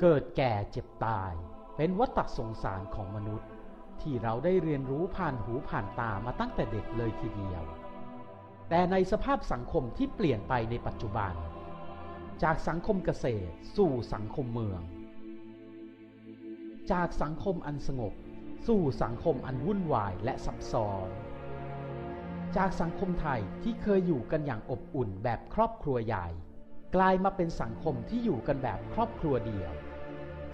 เกิดแก่เจ็บตาย เป็นวัฏสงสารของมนุษย์ ที่เราได้เรียนรู้ผ่านหูผ่านตามาตั้งแต่เด็กเลยทีเดียว แต่ในสภาพสังคมที่เปลี่ยนไปในปัจจุบัน จากสังคมเกษตรสู่สังคมเมือง จากสังคมอันสงบ สู่สังคมอันวุ่นวายและซับซ้อนจากสังคมไทยที่เคยอยู่กันอย่างอบอุ่นแบบครอบครัวใหญ่ กลายมาเป็นสังคมที่อยู่กันแบบครอบครัวเดียว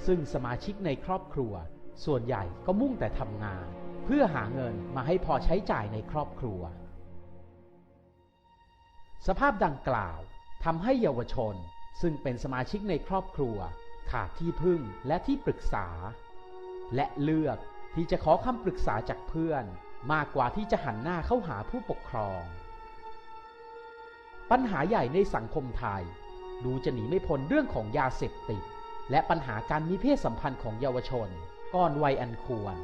ซึ่งสมาชิกในครอบครัว ส่วนใหญ่ก็มุ่งแต่ทำงาน เพื่อหาเงินมาให้พอใช้จ่ายในครอบครัว สภาพดังกล่าวทำให้เยาวชน ซึ่งเป็นสมาชิกในครอบครัว ขาดที่พึ่งและที่ปรึกษา และเลือกที่จะขอคำปรึกษาจากเพื่อน มากกว่าที่จะหันหน้าเข้าหาผู้ปกครองปัญหาใหญ่ในสังคมไทย ดูจะหนีไม่พ้นเรื่องของยาเสพติด และปัญหาการมีเพศสัมพันธ์ของเยาวชนก่อนวัยอันควร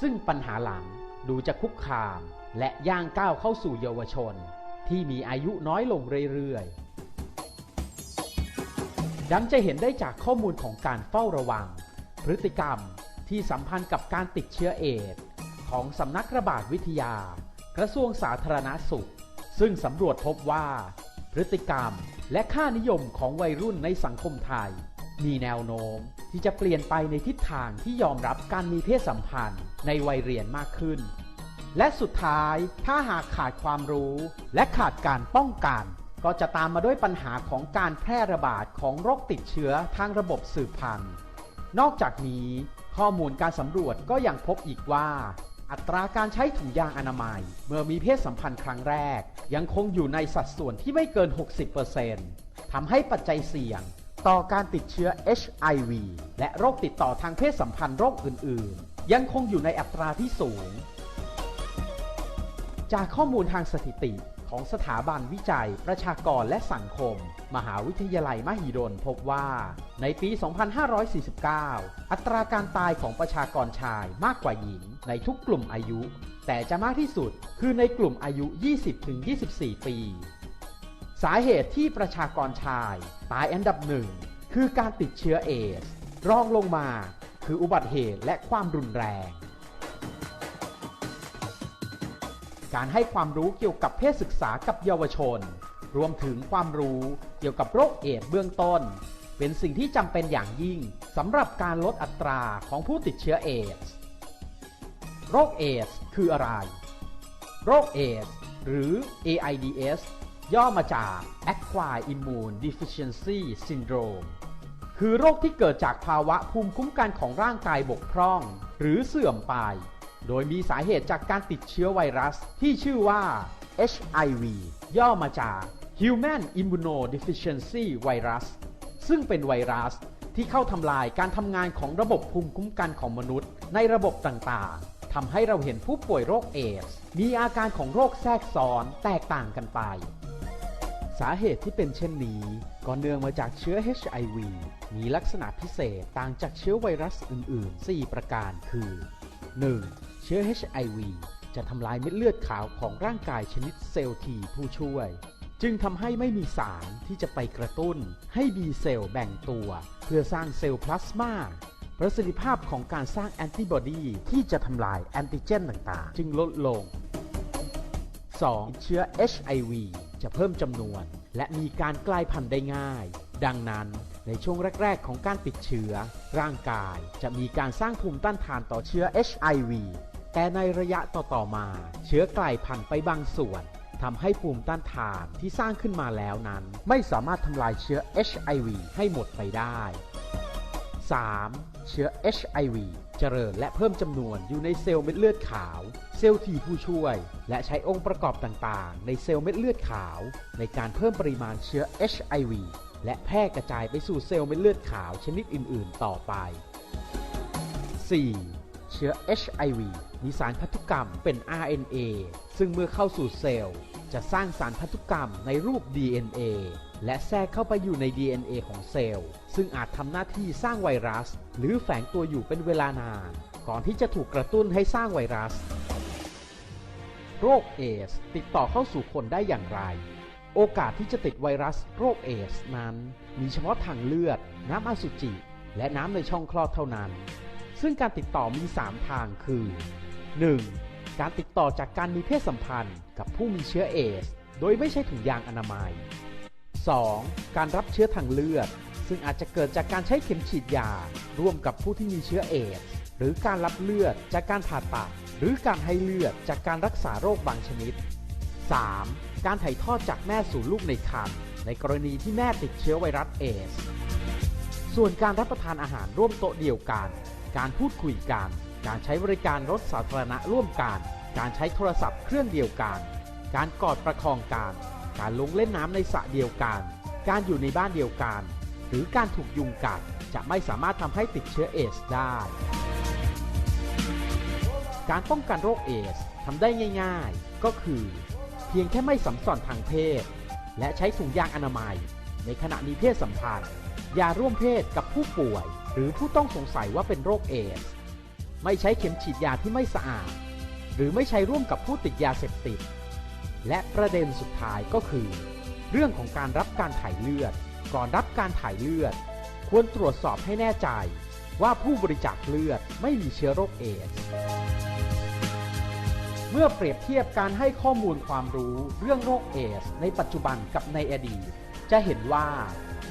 ซึ่งปัญหาหลังดูจะคุกคาม และย่างก้าวเข้าสู่เยาวชน ที่มีอายุน้อยลงเรื่อยๆ ดังจะเห็นได้จากข้อมูลของการเฝ้าระวัง พฤติกรรมที่สัมพันธ์กับการติดเชื้อเอดส์ของสำนักระบาดวิทยา กระทรวงสาธารณสุข ซึ่งสำรวจพบว่า พฤติกรรม และค่านิยมของวัยรุ่นในสังคมไทย มีแนวโน้มที่จะเปลี่ยนไปในทิศทางที่ยอมรับการมีเพศสัมพันธ์ในวัยเรียนมากขึ้น และสุดท้ายถ้าหากขาดความรู้และขาดการป้องกัน ก็จะตามมาด้วยปัญหาของการแพร่ระบาดของโรคติดเชื้อทางระบบสืบพันธุ์ นอกจากนี้ข้อมูลการสำรวจก็ยังพบอีกว่า อัตราการใช้ถุงยางอนามัย เมื่อมีเพศสัมพันธ์ครั้งแรก ยังคงอยู่ในสัดส่วนที่ไม่เกิน 60%ทำให้ปัจจัยเสี่ยง ต่อการติดเชื้อ HIV และโรคติดต่อทางเพศสัมพันธ์โรคอื่น ๆ ยังคงอยู่ในอัตราที่สูง จากข้อมูลทางสถิติ ของสถาบันวิจัย ประชากรและสังคม มหาวิทยาลัยมหิดลพบว่า ในปี 2549 อัตราการตายของประชากรชายมากกว่าหญิง ในทุกกลุ่มอายุ แต่จะมากที่สุดคือในกลุ่มอายุ 20-24 ปี สาเหตุที่ประชากรชายตายอันดับหนึ่งคือการติดเชื้อเอส รองลงมาคืออุบัติเหตุและความรุนแรง การให้ความรู้เกี่ยวกับเพศศึกษากับเยาวชน รวมถึงความรู้เกี่ยวกับโรคเอดส์เบื้องต้น เป็นสิ่งที่จำเป็นอย่างยิ่งสำหรับการลดอัตราของผู้ติดเชื้อเอดส์โรคเอดส์คืออะไร โรคเอดส์หรือ AIDS ย่อมาจาก Acquired Immune Deficiency Syndrome คือโรคที่เกิดจากภาวะภูมิคุ้มกันของร่างกายบกพร่อง หรือเสื่อมไป โดยมีสาเหตุจากการติดเชื้อไวรัสที่ชื่อว่า HIV ย่อมาจาก Human Immunodeficiency Virus ซึ่งเป็นไวรัสที่เข้าทำลายการทำงานของระบบภูมิคุ้มกันของมนุษย์ ในระบบต่างๆทำให้เราเห็นผู้ป่วยโรคเอดส์มีอาการของโรคแทรกซ้อนแตกต่างกันไป สาเหตุที่เป็นเช่นนี้ก็เนื่องมาจากเชื้อ HIV มีลักษณะพิเศษต่างจากเชื้อไวรัสอื่น ๆ 4 ประการคือ 1. เชื้อ HIV จะทำลายเม็ดเลือดขาวของร่างกายชนิดเซลล์ทีผู้ช่วย จึงทำให้ไม่มีสารที่จะไปกระตุ้น ให้บีเซลล์แบ่งตัว เพื่อสร้างเซลล์พลาสมาประสิทธิภาพของการสร้างแอนติบอดีที่จะทำลายแอนติเจนต่างๆ จึงลดลง 2. เชื้อ HIV จะเพิ่มจำนวน และมีการกลายพันธุ์ได้ง่าย ดังนั้นในช่วงแรก ๆ ของการติดเชื้อ ร่างกายจะมีการสร้างภูมิต้านทานต่อเชื้อ HIV แต่ในระยะต่อๆมา เชื้อกลายพันธุ์ไปบางส่วนทำให้ภูมิต้านทานที่สร้างขึ้นมาแล้วนั้น ไม่สามารถทำลายเชื้อ HIV ให้หมดไปได้ 3. เชื้อ HIV เจริญและเพิ่มจำนวนอยู่ในเซลล์เม็ดเลือดขาว เซลล์ทีผู้ช่วย และใช้องค์ประกอบต่างๆ ในเซลล์เม็ดเลือดขาว ในการเพิ่มปริมาณเชื้อ HIV และแพร่กระจายไปสู่เซลล์เม็ดเลือดขาวชนิดอื่น ๆ ต่อไป 4. เชื้อ HIV มีสารพันธุกรรมเป็น RNA ซึ่งเมื่อเข้าสู่เซลล์ จะสร้างสารพันธุกรรมในรูป DNA และแทรกเข้าไปอยู่ใน DNA ของเซลล์ ซึ่งอาจทำหน้าที่สร้างไวรัส หรือแฝงตัวอยู่เป็นเวลานาน ก่อนที่จะถูกกระตุ้นให้สร้างไวรัส โรคเอส ติดต่อเข้าสู่คนได้อย่างไร โอกาสที่จะติดไวรัสโรคเอดสนั้น มีเฉพาะทางเลือด น้ำอสุจิ และน้ำในช่องคลอดเท่านั้น ซึ่งการติดต่อมี 3 ทางคือ 1. การติดต่อจากการมีเพศสัมพันธ์กับผู้มีเชื้อเอส โดยไม่ใช่ถุงยางอนามัย 2. การรับเชื้อทางเลือด ซึ่งอาจจะเกิดจากการใช้เข็มฉีดยา ร่วมกับผู้ที่มีเชื้อเอส หรือการรับเลือดจากการผ่าตัด หรือการให้เลือดจากการรักษาโรคบางชนิด 3. การถ่ายทอดจากแม่สู่ลูกในครรภ์ในกรณีที่แม่ติดเชื้อไวรัสเอส ส่วนการรับประทานอาหารร่วมโต๊ะเดียวกัน การพูดคุยกัน การใช้บริการรถสาธารณะร่วมกัน การใช้โทรศัพท์เครื่องเดียวกัน การกอดประคองกัน การลงเล่นน้ำในสระเดียวกัน การอยู่ในบ้านเดียวกัน หรือการถูกยุงกัดจะไม่สามารถทำให้ติดเชื้อเอสได้ การป้องกันโรคเอสทำได้ง่าย ๆ ก็คือ เพียงแค่ไม่สัมสอนทางเพศ และใช้ถุงยางอนามัย ในขณะมีเพศสัมพันธ์ ย่าร่วมเพศกับผู้ป่วย หรือผู้ต้องสงสัยว่าเป็นโรคเอดส์ไม่ใช้เข็มฉีดยาที่ไม่สะอาด หรือไม่ใช้ร่วมกับผู้ติดยาเสพติด และประเด็นสุดท้ายก็คือ เรื่องของการรับการถ่ายเลือด ก่อนรับการถ่ายเลือด ควรตรวจสอบให้แน่ใจ ว่าผู้บริจาคเลือดไม่มีเชื้อโรคเอดส์เมื่อเปรียบเทียบการให้ข้อมูลความรู้เรื่องโรคเอสในปัจจุบันกับในอดีต จะเห็นว่า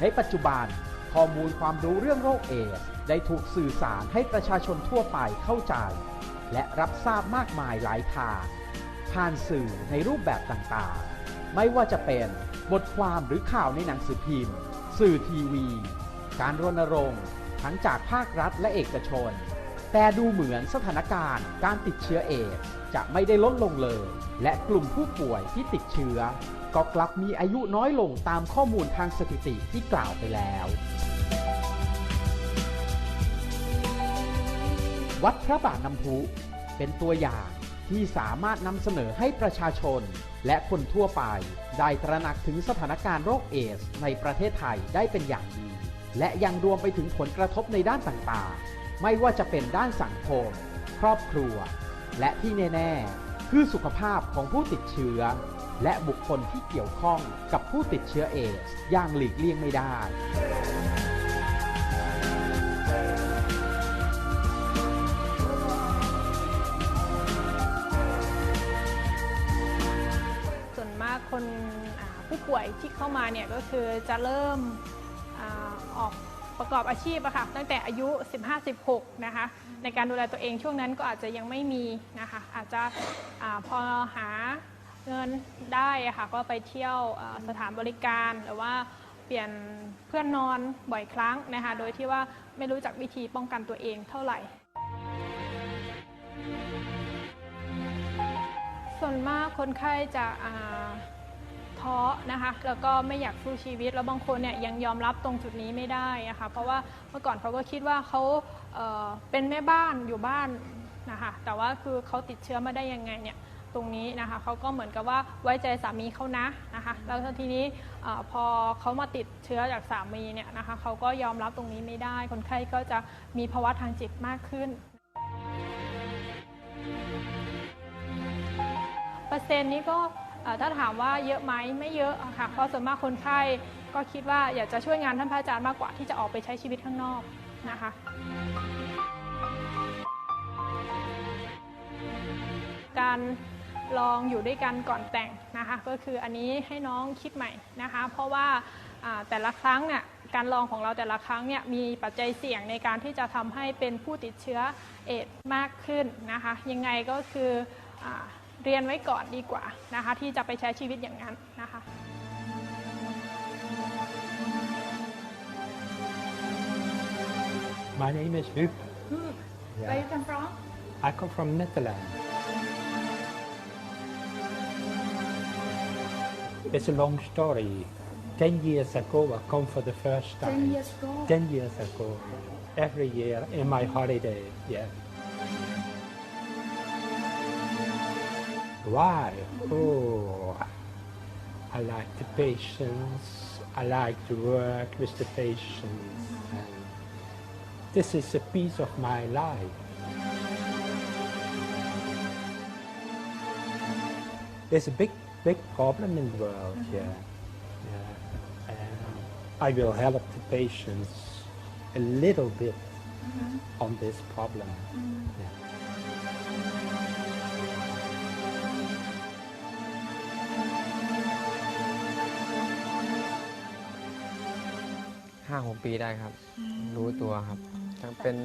ในปัจจุบัน ข้อมูลความรู้เรื่องโรคเอดส์ได้ถูกสื่อสารให้ประชาชนทั่วไปเข้าใจ และรับทราบมากมายหลายทางผ่านสื่อในรูปแบบต่างๆ ไม่ว่าจะเป็นบทความหรือข่าวในหนังสือพิมพ์ สื่อทีวี การรณรงค์ทั้งจากภาครัฐและเอกชน แต่ดูเหมือนสถานการณ์การติดเชื้อเอดส์จะไม่ได้ลดลงเลย และกลุ่มผู้ป่วยที่ติดเชื้อ ก็กลับมีอายุน้อยลงตามข้อมูลทางสถิติที่กล่าวไปแล้ว วัดพระบาทน้ำพุเป็นตัวอย่างที่สามารถนำเสนอให้ประชาชน และคนทั่วไป ได้ตระหนักถึงสถานการณ์โรคเอส ในประเทศไทยได้เป็นอย่างดี และยังรวมไปถึงผลกระทบในด้านต่างๆ ไม่ว่าจะเป็นด้านสังคม ครอบครัว และที่แน่ๆ คือสุขภาพของผู้ติดเชื้อ และบุคคลที่เกี่ยวข้องกับผู้ติดเชื้อเอส อย่างหลีกเลี่ยงไม่ได้ ป่วยที่เข้ามาเนี่ยก็คือจะเริ่มอออกประกอบอาชีพอะค่ะตั้งแต่อายุ 15-16 นะคะในการดูแลตัวเองช่วงนั้นก็อาจจะยังไม่มีนะคะอาจจะอพอหาเงินได้ะค่ะก็ไปเที่ยวสถานบริการหรือว่าเปลี่ยนเพื่อนนอนบ่อยครั้งนะคะโดยที่ว่าไม่รู้จักวิธีป้องกันตัวเองเท่าไหร่ ส่วนมากคนไข้จะา ท้อนะคะ แล้วก็ไม่อยากสู้ชีวิต แล้วบางคนเนี่ยยังยอมรับตรงจุดนี้ไม่ได้นะคะเพราะว่าเมื่อก่อนเขาก็คิดว่าเขาเเป็นแม่บ้านอยู่บ้านนะคะแต่ว่าคือเขาติดเชื้อมาได้ยังไงเนี่ยตรงนี้นะคะเขาก็เหมือนกับว่าไว้ใจสามีเขานะนะคะแล้วทีนี้พอเขามาติดเชื้อจากสามีเนี่ยนะคะเขาก็ยอมรับตรงนี้ไม่ได้ คนไข้ก็จะมีภาวะทางจิตมากขึ้นเปอร์เซ็นต์นี้ก็ ถ้าถามว่าเยอะไหมไม่เยอะค่ะเพราะส่วนมากคนไข้ก็คิดว่าอยากจะช่วยงานท่านพระอาจารย์มากกว่าที่จะออกไปใช้ชีวิตข้างนอกนะคะการลองอยู่ด้วยกันก่อนแต่งนะคะก็คืออันนี้ให้น้องคิดใหม่นะคะ เพราะว่าแต่ละครั้งเนี่ยการลองของเราแต่ละครั้งเนี่ยมีปัจจัยเสี่ยงในการที่จะทำให้เป็นผู้ติดเชื้อเอดส์มากขึ้นนะคะยังไงก็คืออ เรียนไว้ก่อนดีกว่านะคะ ที่จะไปใช้ชีวิตอย่างนั้นนะคะ My name is Huub. Where you come from I come from Netherlands. It's a long story. Ten years ago, I come for the first time. Ten years ago. Ten years ago. Every year in my holiday, yeah. Why? Oh, I like the patients. I like to work with the patients. And this is a piece of my life. There's a big, big problem in the world, yeah. And I will help the patients a little bit mm-hmm. on this problem. Mm-hmm. Yeah. ห้าหกปีได้ครับ รู้ตัวครับทั้งเป็น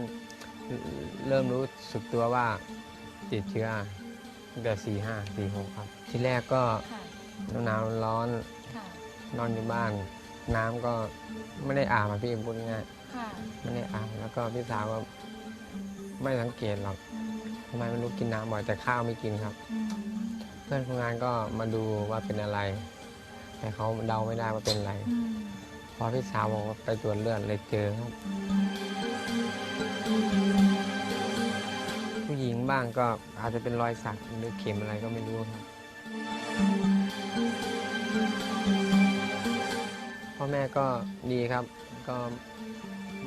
เริ่มรู้สึกตัวว่าติดเชื้อตั้งแต่สี่ห้าสี่หกครับ ที่แรกก็ค่ะหนาวร้อนค่ะนอนอยู่บ้าน น้ำก็ไม่ได้อาบอะพี่พูดง่ายค่ะๆไม่ได้อาบแล้วก็พี่สาวก็ไม่สังเกตหรอกอืมทำไมไม่รู้กินน้ำบ่อยแต่ข้าวไม่กินครับอืมเพื่อนคนงานก็มาดูว่าเป็นอะไร แต่เขาเดาไม่ได้ว่าเป็นอะไรอืม พอพี่สาวบอกว่าไปตรวจเลือดเลยเจอครับ ผู้หญิงบ้างก็อาจจะเป็นรอยสักหรือเข็มอะไรก็ไม่รู้ครับพ่อแม่ก็ดีครับ ก็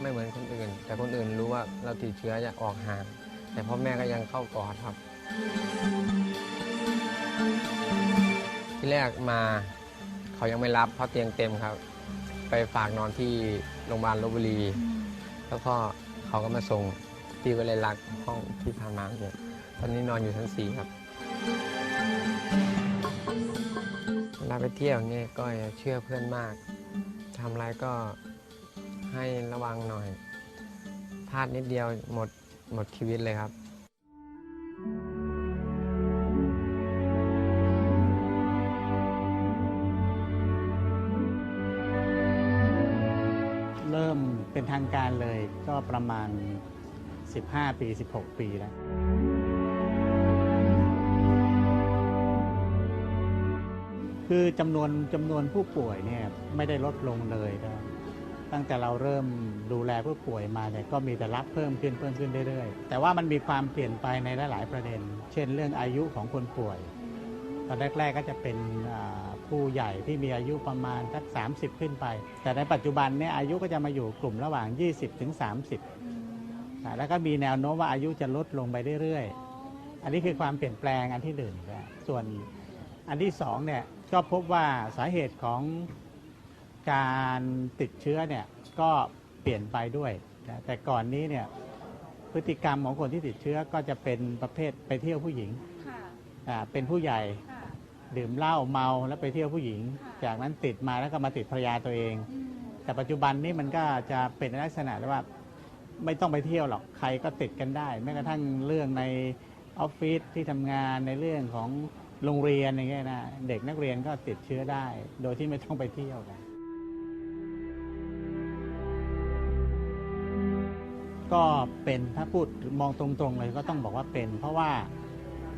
ไม่เหมือนคนอื่น แต่คนอื่นรู้ว่าเราติดเชื้อจะออกห่าง แต่พ่อแม่ก็ยังเข้ากอดครับ ที่แรกมาเขายังไม่รับเพราะเตียงเต็มครับ ไปฝากนอนที่โรงพยาบาลลบบุรีอืมแล้วก็เขาก็มาส่งพี่ก็เลยรักห้องที่ผ่านมาเนี่ยตอนนี้นอนอยู่ชั้นสี่ครับเวลาไปเที่ยวอย่างเงี้ยก็อย่าเชื่อเพื่อนมากทำอะไรก็ให้ระวังหน่อยพลาดนิดเดียวหมดหมดชีวิตเลยครับ ประมาณ 15 ปี 16 ปีแล้วคือจำนวนจำนวนผู้ป่วยเนี่ยไม่ได้ลดลงเลยนะตั้งแต่เราเริ่มดูแลผู้ป่วยมาเนี่ยก็มีแต่รับเพิ่มขึ้นเพิ่มขึ้นเรื่อยๆ แต่ว่ามันมีความเปลี่ยนไปในหลาย ๆ ประเด็น เช่นเรื่องอายุของคนป่วย ตอนแรก ๆก็จะเป็นอ่า ผู้ใหญ่ที่มีอายุประมาณสัก30 ขึ้นไป แต่ในปัจจุบันเนี่ยอายุก็จะมาอยู่กลุ่มระหว่าง 20ถึง30อ่าแล้วก็มีแนวโน้มว่าอายุจะลดลงไปเรื่อยๆ อันนี้คือความเปลี่ยนแปลงอันที่หนึ่งนะส่วนอันที่สองเนี่ยก็พบว่าสาเหตุของการติดเชื้อเนี่ยก็เปลี่ยนไปด้วยนะแต่ก่อนนี้เนี่ยพฤติกรรมของคนที่ติดเชื้อก็จะเป็นประเภทไปเที่ยวผู้หญิงค่ะอ่าเป็นผู้ใหญ่ค่ะ ดื่มเหล้าเมาแล้วไปเที่ยวผู้หญิง จากนั้นติดมาแล้วก็มาติดภรรยาตัวเอง แต่ปัจจุบันนี้มันก็จะเป็นลักษณะว่า ไม่ต้องไปเที่ยวหรอกใครก็ติดกันได้ แม้กระทั่งเรื่องในออฟฟิศที่ทำงานในเรื่องของโรงเรียนอย่างเงี้ยนะเด็กนักเรียนก็ติดเชื้อได้ โดยที่ไม่ต้องไปเที่ยวกันก็เป็นถ้าพูดมองตรงๆเลยก็ต้องบอกว่าเป็น เพราะว่า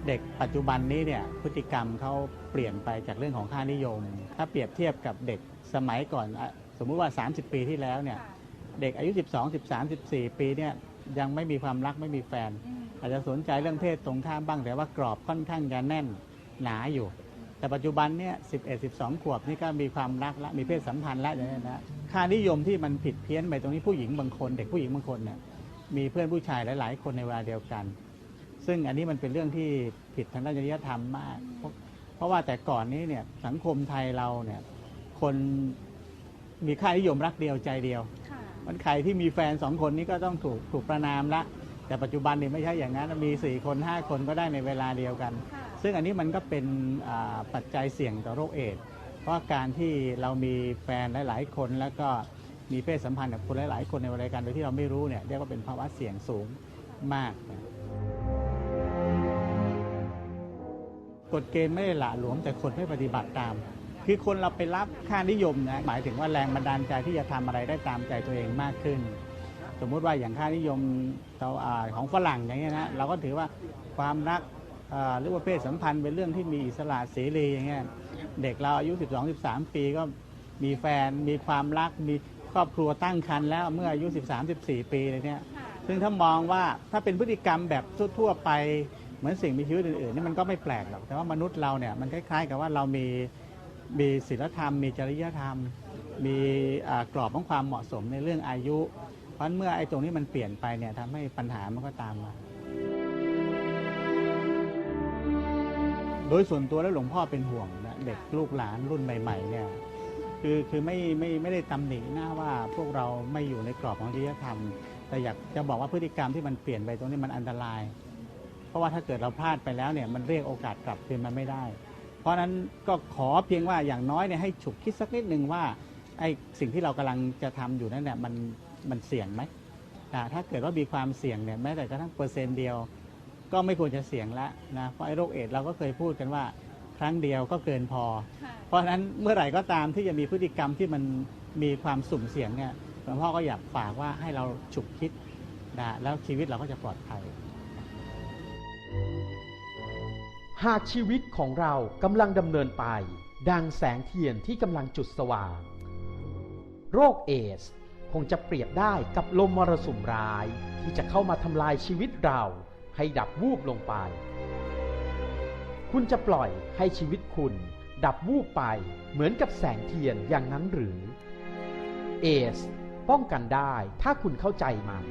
เด็กปัจจุบันนี้เนี่ยพฤติกรรมเขาเปลี่ยนไปจากเรื่องของค่านิยม ถ้าเปรียบเทียบกับเด็กสมัยก่อนอะสมมุติว่า 30 ปีที่แล้วเนี่ยค่ะเด็กอายุ 12 13 14 ปีเนี่ยยังไม่มีความรักไม่มีแฟนอืมอาจจะสนใจเรื่องเพศตรงข้ามบ้าง แต่ว่ากรอบค่อนข้างจะแน่นหนาอยู่ แต่ปัจจุบันเนี่ย11 12 ขวบนี่ก็มีความรักและมีเพศสัมพันธ์แล้วอย่างนี้นะค่านิยมที่มันผิดเพี้ยนไปตรงนี้ผู้หญิงบางคน เด็กผู้หญิงบางคนเนี่ยมีเพื่อนผู้ชายหลาย ๆ คนในเวลาเดียวกัน ซึ่งอันนี้มันเป็นเรื่องที่ผิดทางด้านจริยธรรมมาก เพราะเพราะว่าแต่ก่อนนี้เนี่ยสังคมไทยเราเนี่ยคนมีค่านิยมรักเดียวใจเดียวค่ะมันใครที่มีแฟนสองคนนี้ก็ต้องถูกถูกประนามละ แต่ปัจจุบันนี่ไม่ใช่อย่างนั้นมี4คน5คนก็ได้ในเวลาเดียวกันค่ะซึ่งอันนี้มันก็เป็นอ่าปัจจัยเสี่ยงต่อโรคเอดส์เพราะการที่เรามีแฟนหลาย ๆ คนแล้วก็มีเพศสัมพันธ์กับคนหลาย ๆ คนในเวลาเดียวกันโดยที่เราไม่รู้เนี่ยเรียกว่าเป็นภาวะเสี่ยงสูงมากนะ กฎเกณฑ์ไม่ได้หละหลวมแต่คนไม่ปฏิบัติตาม คือคนเราไปรับค่านิยมนะหมายถึงว่าแรงบันดาลใจที่จะทำอะไรได้ตามใจตัวเองมากขึ้น สมมุติว่าอย่างค่านิยมเราของฝรั่งอย่างเงี้ยนะเราก็ถือว่าความรักหรือว่าเพศสัมพันธ์เป็นเรื่องที่มีอิสระเสรีอย่างเงี้ยเด็กเราอายุ 12 13 ปีก็มีแฟนมีความรักมีครอบครัวตั้งครรภ์แล้วเมื่ออายุ 13 14 ปีเลยเนี่ยซึ่งถ้ามองว่าถ้าเป็นพฤติกรรมแบบทั่วๆไป เหมือนสิ่งมีชีวิตอื่นๆนี่มันก็ไม่แปลกหรอก แต่ว่ามนุษย์เราเนี่ยมันคล้ายๆ กับว่าเรามีมีศีลธรรม มีจริยธรรม มีกรอบของความเหมาะสมในเรื่องอายุ เพราะเมื่อไอ้ตรงนี้มันเปลี่ยนไปเนี่ยทำให้ปัญหามันก็ตามมา โดยส่วนตัวแล้วหลวงพ่อเป็นห่วงนะเด็กลูกหลานรุ่นใหม่ๆเนี่ยคือคือไม่ไม่ไม่ได้ตำหนิหน้าว่าพวกเราไม่อยู่ในกรอบของจริยธรรม แต่อยากจะบอกว่าพฤติกรรมที่มันเปลี่ยนไปตรงนี้มันอันตราย ราะว่าถ้าเกิดเราพลาดไปแล้วเนี่ยมันเรียกโอกาสกลับคืนมาไม่ได้ เพราะนั้นก็ขอเพียงว่าอย่างน้อยเนี่ยให้ฉุกคิดสักนิดหนึ่งว่าไอ้สิ่งที่เรากำลังจะทำอยู่นั่นเนี่ยมันมันเสี่ยงไหมถ้าเกิดว่ามีความเสี่ยงเนี่ยแม้แต่กระทั่งเปอร์เซ็นต์เดียว ก็ไม่ควรจะเสี่ยงล้วนะเพราะไอ้โรคเอดส์เราก็เคยพูดกันว่าครั้งเดียวก็เกินพอ เพราะฉะนั้นเมื่อไหร่ก็ตามที่จะมีพฤติกรรมที่มันมีความสุ่มเสี่ยงเนี่ยหลวงพ่อก็อยากฝากว่าให้เราฉุกคิดนะแล้วชีวิตเราก็จะปลอดภัย หากชีวิตของเรากำลังดำเนินไป ดังแสงเทียนที่กำลังจุดสว่าง โรคเอส คงจะเปรียบได้กับลมมรสุมร้ายที่จะเข้ามาทำลายชีวิตเราให้ดับวูบลงไป คุณจะปล่อยให้ชีวิตคุณ ดับวูบไปเหมือนกับแสงเทียนอย่างนั้นหรือ เอส ป้องกันได้ถ้าคุณเข้าใจมัน